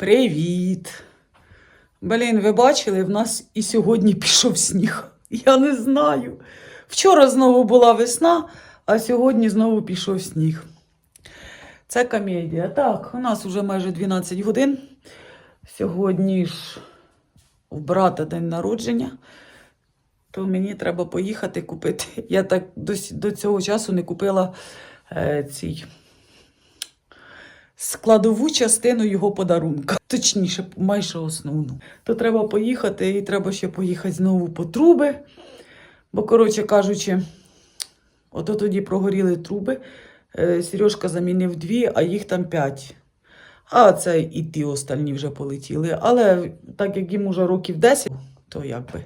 Привіт! Блін, ви бачили, в нас і сьогодні пішов сніг. Я не знаю. Вчора знову була весна, а сьогодні знову пішов сніг. Це комедія. Так, у нас вже майже 12 годин. Сьогодні ж у брата день народження, то мені треба поїхати купити. Я так до, до цього часу не купила е, цій складову частину його подарунка. Точніше, майже основну. То треба поїхати, і треба ще поїхати знову по труби. Бо, коротше кажучи, ото тоді прогоріли труби. Е, Сережка замінив дві, а їх там п'ять. А це і ті остальні вже полетіли. Але так як їм уже років 10, то якби.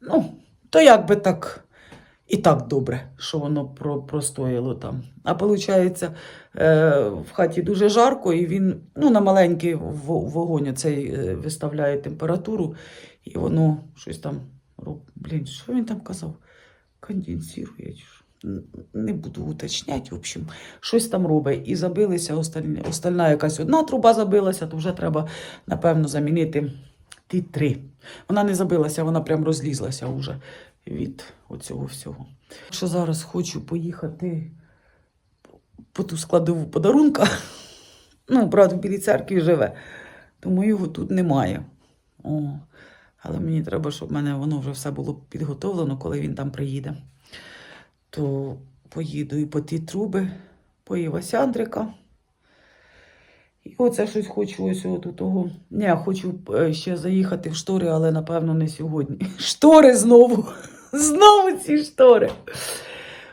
Ну, то якби так. І так добре, що воно про, простояло там. А виходить, е, в хаті дуже жарко, і він ну, на маленький вогонь цей е, виставляє температуру, і воно щось там роб... Блін, що він там казав? Конденсірує. Не буду уточняти, в общем, щось там робить. І забилися остальні, остальна якась одна труба забилася, то вже треба, напевно, замінити ті три. Вона не забилася, вона прям розлізлася вже від оцього всього. Що зараз хочу поїхати по ту складову подарунка. Ну, брат в Білій церкві живе, тому його тут немає. О, але мені треба, щоб в мене воно вже все було підготовлено, коли він там приїде. То поїду і по ті труби, по Івасяндрика. І оце щось хочу ось от того. Не, хочу е, ще заїхати в штори, але напевно не сьогодні. Штори знову. Знову ці штори.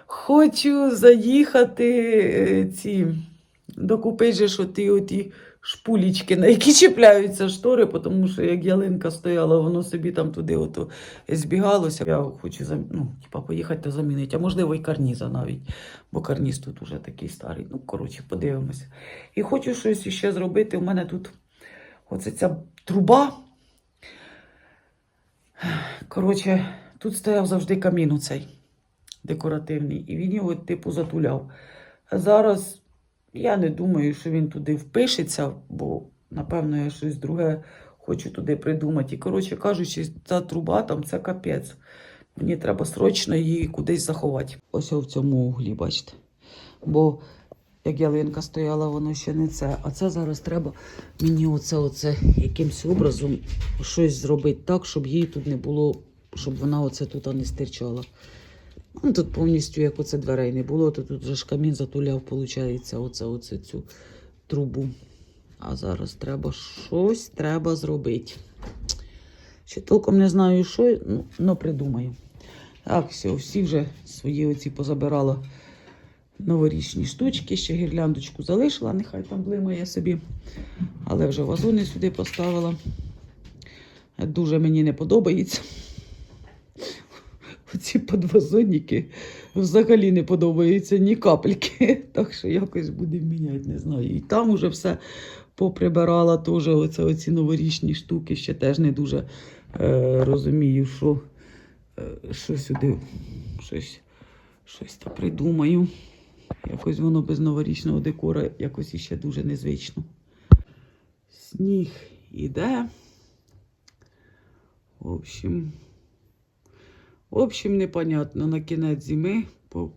Хочу заїхати е, ці. Докупи що ті оті шпулічки, на які чіпляються штори, тому що як ялинка стояла, воно собі там туди ото збігалося. Я хочу ну, типа, поїхати та замінити, а можливо і карніза навіть, бо карніз тут уже такий старий. Ну, коротше, подивимося. І хочу щось ще зробити. У мене тут оце ця труба. Коротше, тут стояв завжди камін оцей декоративний, і він його, типу, затуляв. А зараз я не думаю, що він туди впишеться, бо, напевно, я щось друге хочу туди придумати. І, коротше кажучи, ця труба там це капець. Мені треба срочно її кудись заховати. Ось в цьому углі, бачите. Бо як ялинка стояла, воно ще не це. А це зараз треба мені оце, оце якимсь образом щось зробити так, щоб їй тут не було, щоб вона оце тут не стирчала. Ну, тут повністю, як оце дверей не було, то тут же ж камін затуляв, виходить, оце, оце цю трубу. А зараз треба щось треба зробити. Ще толком не знаю, що, ну, ну придумаю. Так, все, всі вже свої оці позабирала новорічні штучки, ще гірляндочку залишила, нехай там блимає собі. Але вже вазони сюди поставила. Дуже мені не подобається. Оці подвазонники взагалі не подобаються ні капельки. Так що якось будемо міняти, не знаю. І там уже все поприбирала теж оце, оці новорічні штуки. Ще теж не дуже е, розумію, що, е, що сюди щось, щось та придумаю. Якось воно без новорічного декора якось іще дуже незвично. Сніг іде. В общем, в общем, непонятно. На кінець зими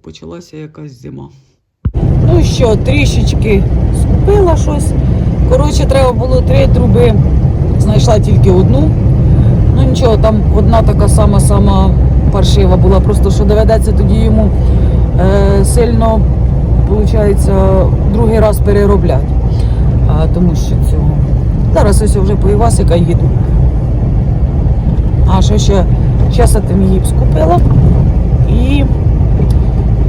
почалася якась зима. Ну що, трішечки скупила щось. Коротше, треба було три труби. Знайшла тільки одну. Ну нічого, там одна така сама сама паршива була. Просто що доведеться тоді йому е, сильно, виходить, другий раз переробляти. А, тому що цього. Зараз ось вже по Івасика їду. А що ще зараз я гіпс купила і,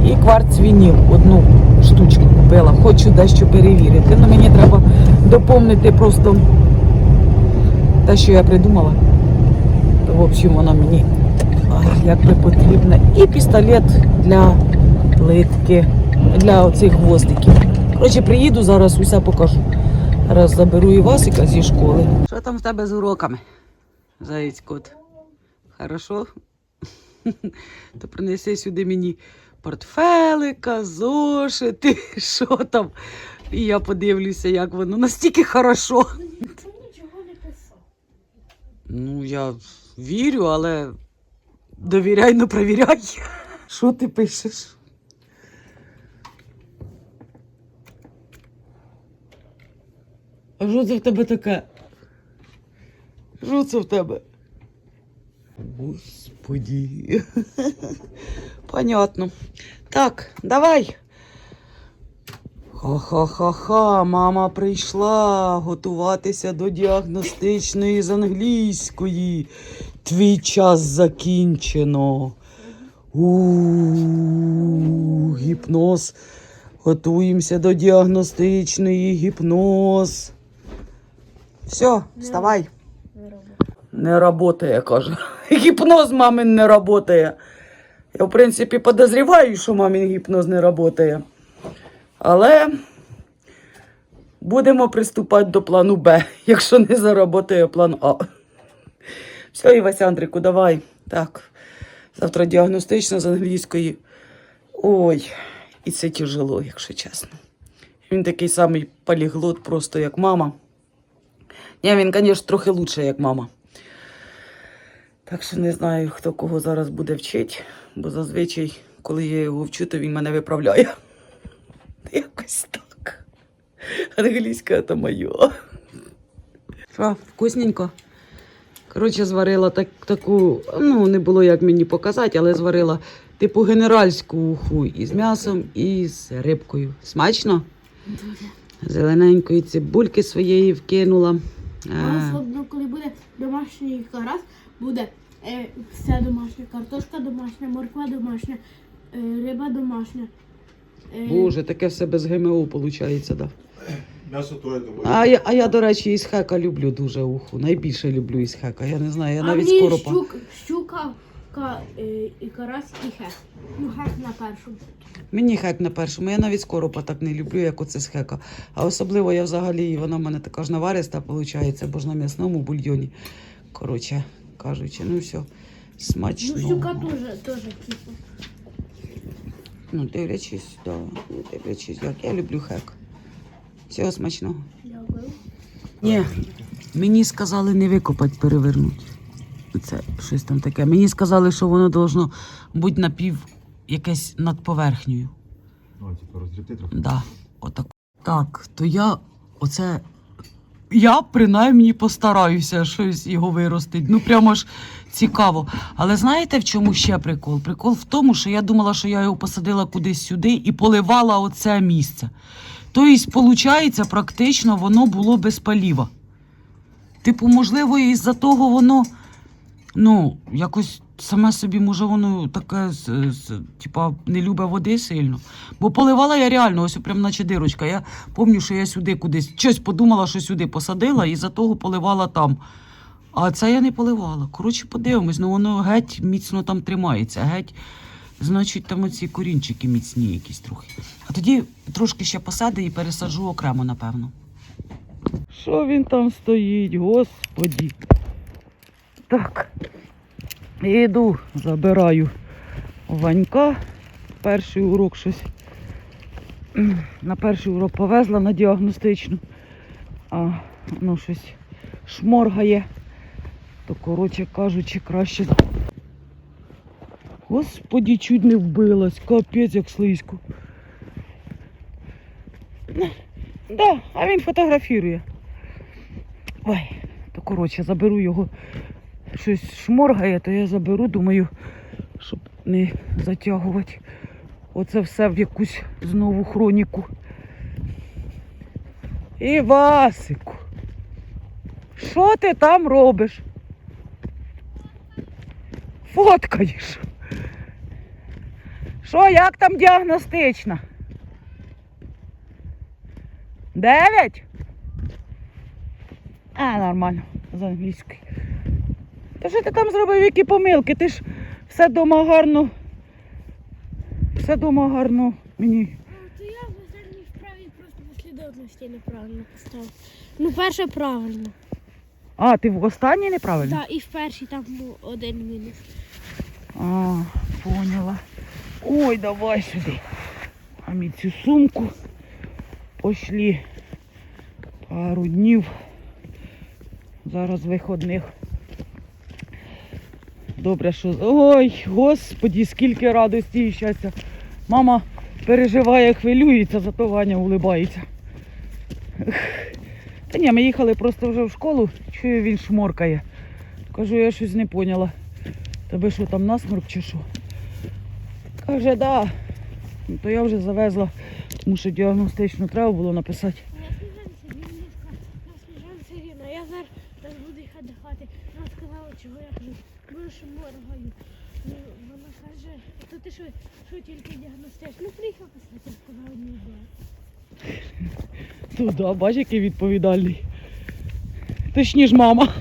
і кварц вініл одну штучку купила. Хочу дещо перевірити. Ну мені треба доповнити просто те, що я придумала. То, в общем, вона мені а, якби потрібна. І пістолет для плитки, для оцих гвоздиків. Коротше, приїду зараз, усе покажу. Раз заберу Івасика зі школи. Що там в тебе з уроками? Заєць кот. Хорошо? То принеси сюди мені портфелика, зошити, що там. І я подивлюся, як воно настільки хорошо. Ну, я вірю, але довіряй, не провіряй. Що ти пишеш? А що це в тебе таке? Що це в тебе? Господі. Понятно. Так, давай. Ха-ха-ха-ха, мама прийшла готуватися до діагностичної з англійської. Твій час закінчено. У гіпноз. Готуємося до діагностичної гіпноз. Все, вставай. Не работає, каже. Гіпноз мамин не работає. Я, в принципі, подозріваю, що мамин гіпноз не работає. Але будемо приступати до плану Б, якщо не заработає план А. Все, Івась Андрику, давай. Так. Завтра діагностично з англійської. Ой, і це тяжело, якщо чесно. Він такий самий поліглот, просто як мама. Ні, він, звісно, трохи лучше, як мама. Так що не знаю, хто кого зараз буде вчити, бо зазвичай, коли я його вчу, то він мене виправляє. Якось так. Англійська це моє. Що, вкусненько? Коротше, зварила так, таку, ну, не було як мені показати, але зварила типу генеральську уху із м'ясом і з рибкою. Смачно? Зелененької цибульки своєї вкинула. Е, Особливо, коли буде домашній карась, буде все домашнє, картошка домашня, морква домашня, е, риба домашня. Е, Боже, таке все без ГМО виходить, да. М'ясо то я думаю. А я, а я, до речі, із хека люблю дуже уху. Найбільше люблю із хека. Я не знаю, я а навіть мені скоро щук, щука ка, е, і карась і хек. Ну, хек на першому. Мені хек на першому. Я навіть скоропа так не люблю, як оце з хека. А особливо я взагалі, вона в мене така ж навариста, виходить, бо ж на м'ясному бульйоні. Коротше кажучи, ну все. Смачно. Ну, щука теж, теж кисло. Ну, дивлячись, да. ну, дивлячись, як я люблю хек. Всього смачного. Дякую. Ні, мені сказали не викопати, перевернути. Це щось там таке. Мені сказали, що воно должно бути напів якесь над поверхнею. Ну, типу, роздрібти трохи. Да, отак. Так, то я оце. Я принаймні постараюся щось його виростити. Ну прямо ж цікаво. Але знаєте, в чому ще прикол? Прикол в тому, що я думала, що я його посадила кудись сюди і поливала оце місце. Тобто, виходить, практично воно було без паліва. Типу, можливо, із-за того воно, ну, якось саме собі, може, воно таке, типа, не любить води сильно. Бо поливала я реально, ось прям наче дирочка. Я пам'ятаю, що я сюди кудись щось подумала, що сюди посадила, і за того поливала там. А це я не поливала. Коротше, подивимось, ну воно геть міцно там тримається. Геть, значить, там оці корінчики міцні якісь трохи. А тоді трошки ще посади і пересаджу окремо, напевно. Що він там стоїть, господі? Так. Іду, забираю Ванька. Перший урок щось. На перший урок повезла на діагностичну, а ну щось шморгає. То, коротше кажучи, краще. Господі, чуть не вбилась, капець як слизько. Да, а він фотографірує. Ой, то коротше, заберу його. Щось шморгає, то я заберу, думаю, щоб не затягувати оце все в якусь знову хроніку. І Васику, що ти там робиш? Фоткаєш. Що, як там діагностична? Дев'ять? А, нормально, з англійської. Та що ти там зробив, які помилки? Ти ж все дома гарно. Все дома гарно мені. То я в вправі просто послідовності неправильно поставив. Ну, перше правильно. А, ти в останній неправильно? Так, і в першій там був один мінус. А, поняла. Ой, давай сюди. А ми цю сумку пошли пару днів. Зараз виходних Добре, що. Ой, господі, скільки радості і щастя. Мама переживає, хвилюється, зато Ваня улибається. Та ні, ми їхали просто вже в школу, чую, він шморкає. Кажу, я щось не поняла. Тебе що там насморк чи що? Каже, да. Ну, то я вже завезла, тому що діагностично треба було написати. Я Сніжанця Ірина, я зараз зараз буду їхати до хати. Вона сказала, чого я кажу, боже, що моргаю. Ну, вона каже, то ти що, що тільки діагностуєш? Ну приїхав писати, сказала, не йде. Ну да, бач, який відповідальний. Точніше, мама.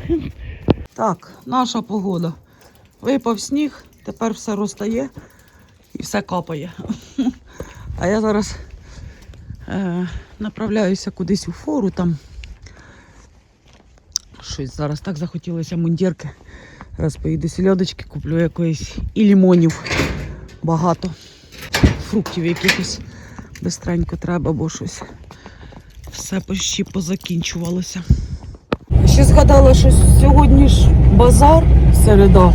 Так, наша погода. Випав сніг, тепер все розтає і все капає. А я зараз е, направляюся кудись у фору там. Щось зараз так захотілося мундірки. Зараз поїду сільодочки, куплю якоїсь і лімонів багато. Фруктів якихось бистренько треба, бо щось все почти позакінчувалося. Ще згадала, що сьогодні ж базар середа.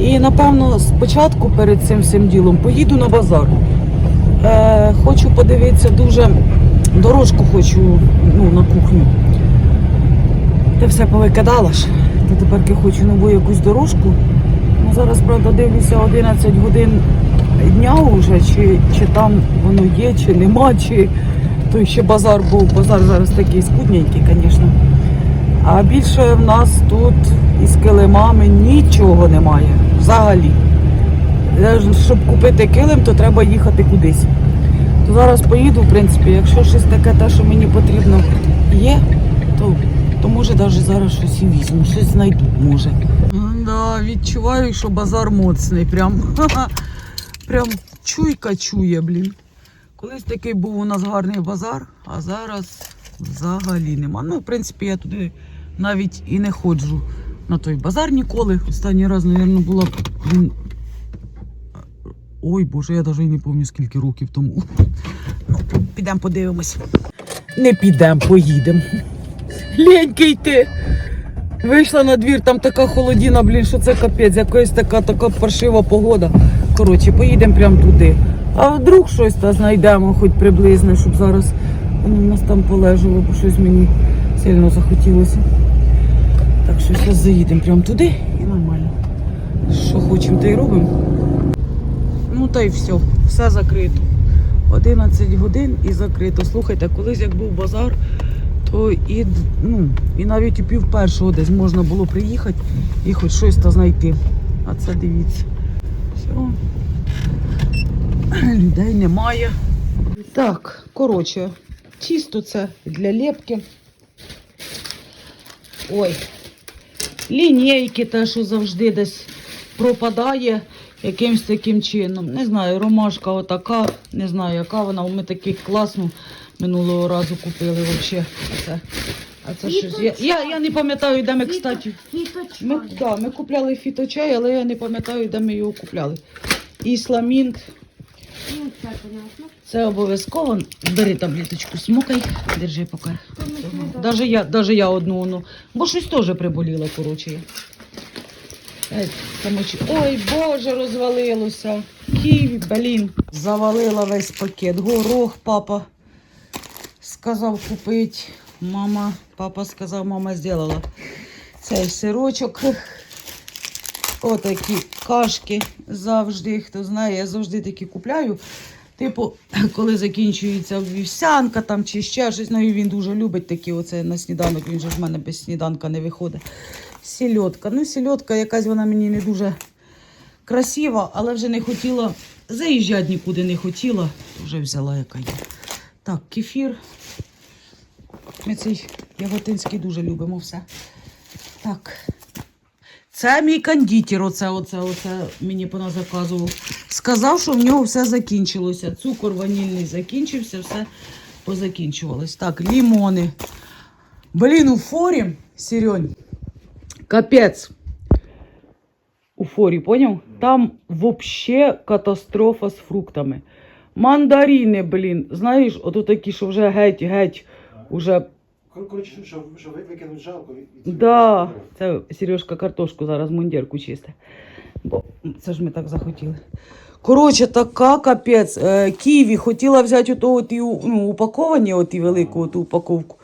І напевно спочатку перед цим всім ділом поїду на базар. Е, хочу подивитися дуже дорожку хочу ну, на кухню. Ти все повикидала ж. Та тепер хочу нову якусь дорожку. Ну, зараз, правда, дивлюся 11 годин дня вже, чи, чи там воно є, чи нема, чи той ще базар був. Базар зараз такий скудненький, звісно. А більше в нас тут із килимами нічого немає. Взагалі. Е, Щоб купити килим, то треба їхати кудись. То зараз поїду, в принципі, якщо щось таке, те, що мені потрібно є, то, то може навіть зараз щось і візьму, щось знайду, може. Да, відчуваю, що базар моцний. Прям, прям чуйка чує, блін. Колись такий був у нас гарний базар, а зараз взагалі нема. Ну, в принципі, я туди навіть і не ходжу на той базар ніколи. Останній раз, мабуть, була. Ой, боже, я навіть не пам'ятаю, скільки років тому. Ну, підемо подивимось. Не підемо, поїдемо. Леньки йти. Вийшла на двір, там така холодіна, блін, що це капець, якась така, така паршива погода. Коротше, поїдемо прямо туди. А вдруг щось та знайдемо, хоч приблизно, щоб зараз воно в нас там полежало, бо щось мені сильно захотілося. Так що зараз заїдемо прямо туди і нормально. Що хочемо, то й робимо. Ну та й все, все закрито. 11 годин і закрито. Слухайте, колись як був базар, то і, ну, і навіть у пів першого десь можна було приїхати і хоч щось та знайти. А це дивіться. Все. Людей немає. Так, коротше, тісто це для лепки. Ой. Лінійки те, що завжди десь пропадає якимось таким чином. Не знаю, ромашка отака, не знаю, яка вона. Ми таку класну минулого разу купили взагалі. А це, а це щось. Я, я, я не пам'ятаю, де ми, кстати. Ми, да, ми купляли фіточай, але я не пам'ятаю, де ми його купляли. Ісламінт. Ну, це понятно. Це обов'язково. Бери таблеточку, смокай, держи поки. Даже я, даже я одну, ну, бо щось теж приболіло, коротше. Е, там очі- Ой, Боже, розвалилося. Ківі, блін. Завалила весь пакет. Горох папа сказав купити. Мама, папа сказав, мама зробила. Цей сирочок. Отакі кашки завжди, хто знає, я завжди такі купляю. Типу, коли закінчується вівсянка там чи ще щось, ну і він дуже любить такі оце на сніданок, він же в мене без сніданка не виходить. Сільотка. Ну, сільотка якась вона мені не дуже красива, але вже не хотіла заїжджати нікуди не хотіла, вже взяла яка є. Так, кефір. Ми цей яготинський дуже любимо все. Так. Це мій кондитер, оце, оце, оце мені поназаказував. Сказав, що в нього все закінчилося. Цукор ванільний закінчився, все позакінчувалось. Так, лімони. Блін, у форі, Сірьонь, капець. У форі, поняв? Там вообще катастрофа з фруктами. Мандарини, блін, знаєш, ото такі, що вже геть-геть, уже Кор- Коротше, що, що викинуть жалко. і- і- Да, це Сережка картошку зараз мундірку чисте. Бо це ж ми так захотіли. Коротше, така капець. Е, Ківі хотіла взяти ото ті ну, упаковані, оті велику оту упаковку.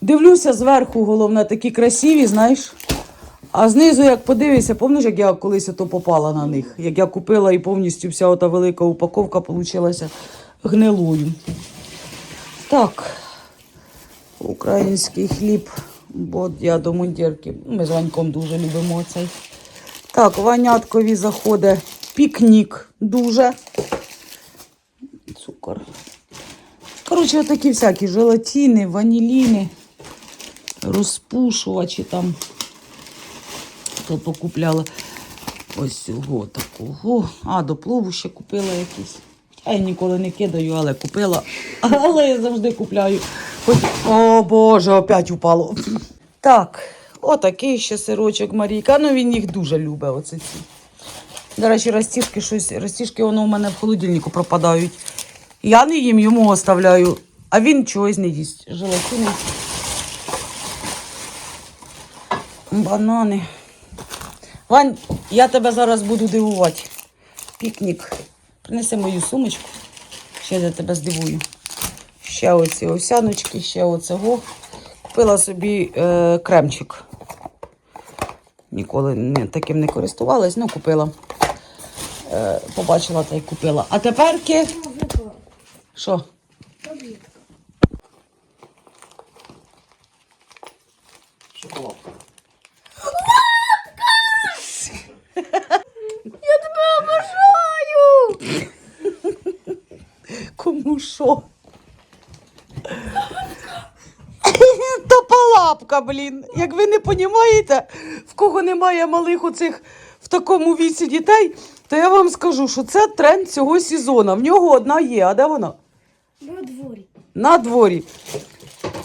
Дивлюся зверху, головне, такі красиві, знаєш. А знизу, як подивишся, пам'ятаєш, як я колись ото попала на них? Як я купила і повністю вся ота велика упаковка получилася гнилою. Так, український хліб, бо я до мундірки. Ми з Ваньком дуже любимо цей. Так, Ваняткові заходить пікнік дуже. Цукор. Коротше, отакі всякі желатини, ваніліни, розпушувачі там. То покупляла ось цього такого. А, до плову ще купила якісь. Я ніколи не кидаю, але купила. Але я завжди купляю. О Боже, опять упало. Так, отакий ще сирочок Марійка. Ну він їх дуже любить, оце ці. До речі, розтіжки щось, розтіжки воно у мене в холодильнику пропадають. Я не їм, йому оставляю, а він чогось не їсть. Желатини. Банани. Вань, я тебе зараз буду дивувати. Пікнік. Принеси мою сумочку. Ще я тебе здивую. Ще оці овсяночки, ще оцього. Купила собі е, кремчик. Ніколи не, таким не користувалась, ну купила. Е, побачила та й купила. А теперки. Що? Шоколадка. Кому що? Топалапка, блін. Як ви не розумієте, в кого немає малих оцих в такому віці дітей, то я вам скажу, що це тренд цього сезону. В нього одна є, а де вона? На дворі. На дворі.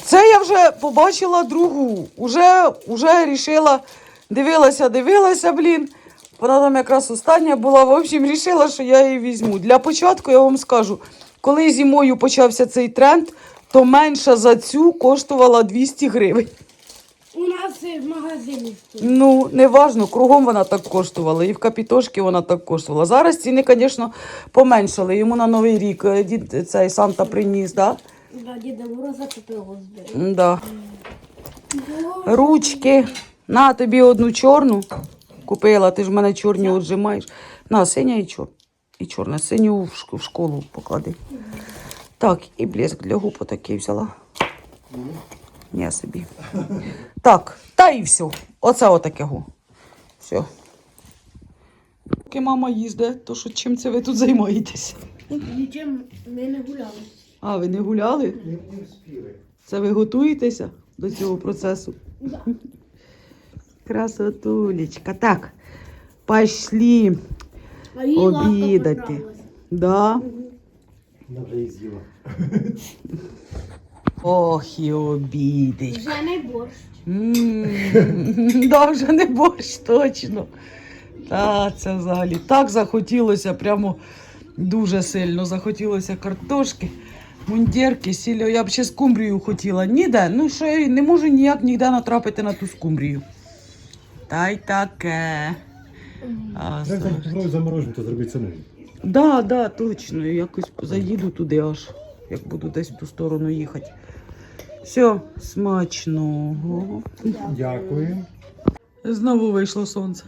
Це я вже побачила другу. Уже, уже рішила, дивилася, дивилася, блін. Вона там якраз остання була. В общем, рішила, що я її візьму. Для початку я вам скажу, коли зимою почався цей тренд, то менша за цю коштувала 200 гривень. У нас і в магазині. Ну, неважно, кругом вона так коштувала. І в капітошки вона так коштувала. Зараз ціни, звісно, поменшали. Йому на Новий рік е, дід цей Санта приніс, так? Да, діда Мороза купив збери. Да? Да. Ручки. На тобі одну чорну купила, ти ж в мене чорні отжимаєш. На, синя і чор. І чорна. Синю в в школу поклади. Так, і блеск для губ отакий взяла. Я собі. Так, та і все. Оце отакого. Все. Поки мама їздить, то що чим це ви тут займаєтесь? Нічим ми не гуляли. А, ви не гуляли? Не. Це ви готуєтеся до цього процесу? Да. Красотулечка. Так, лапка Обідати. Да. Вона вже їх з'їла. Ох, і обіди. Вже не борщ. М, Да, вже не борщ, точно. Та, це взагалі так захотілося, прямо дуже сильно захотілося картошки, мундірки, сілля. Я б ще скумбрію хотіла. Ніде. Ну що я не можу ніяк ніде натрапити на ту скумбрію. Та й таке. А, Треба зараз. попробуй заморожену, то зробити самому. Да, да, точно. Якось заїду туди аж, як буду десь в ту сторону їхати. Все, смачного. Дякую. Знову вийшло сонце.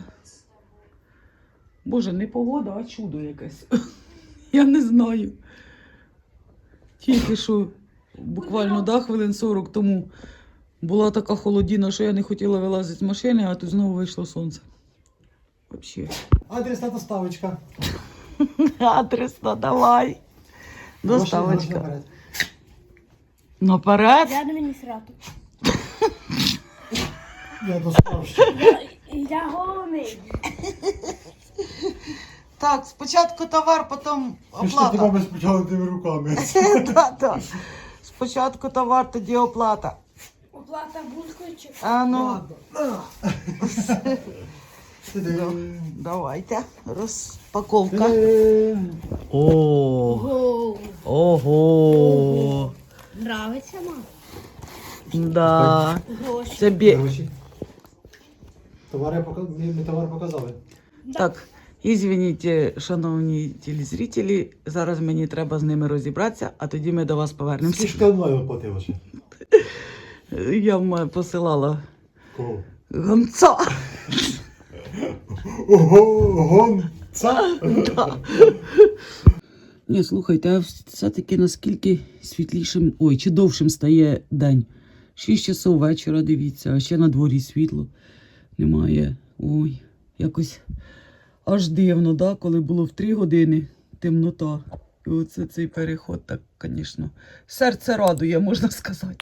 Боже, не погода, а чудо якесь. Я не знаю. Тільки що буквально да, хвилин 40 тому була така холодіна, що я не хотіла вилазити з машини, а тут знову вийшло сонце. Взагалі. Адресна доставочка. Адресно, давай. Доставочка. Наперед. Наперед. Я мені срату. Я достав. Я голодний. Так, спочатку товар, потім Ти ж ти мами спочатку тими руками. Да, да. Спочатку товар, тоді оплата. Оплата булкою чи А ну, Ти-дин. давайте. Розпаковка. О, Гоу. ого. Нравиться, мам? Да. Гроші. Це бі... Гроші. Товари пока- ми, ми товар показали. Так, ізвініть, шановні телезрителі, зараз мені треба з ними розібратися, а тоді ми до вас повернемося. Скільки ти онлайн ще? Я вам посилала Кого? гонца. Ого, гонца! Ні, слухайте, а все-таки наскільки світлішим, ой, чи довшим стає день. Шість часов вечора, дивіться, а ще на дворі світло немає. Ой, якось аж дивно, да? коли було в три години темнота. І оце цей переход, так, звісно, серце радує, можна сказати.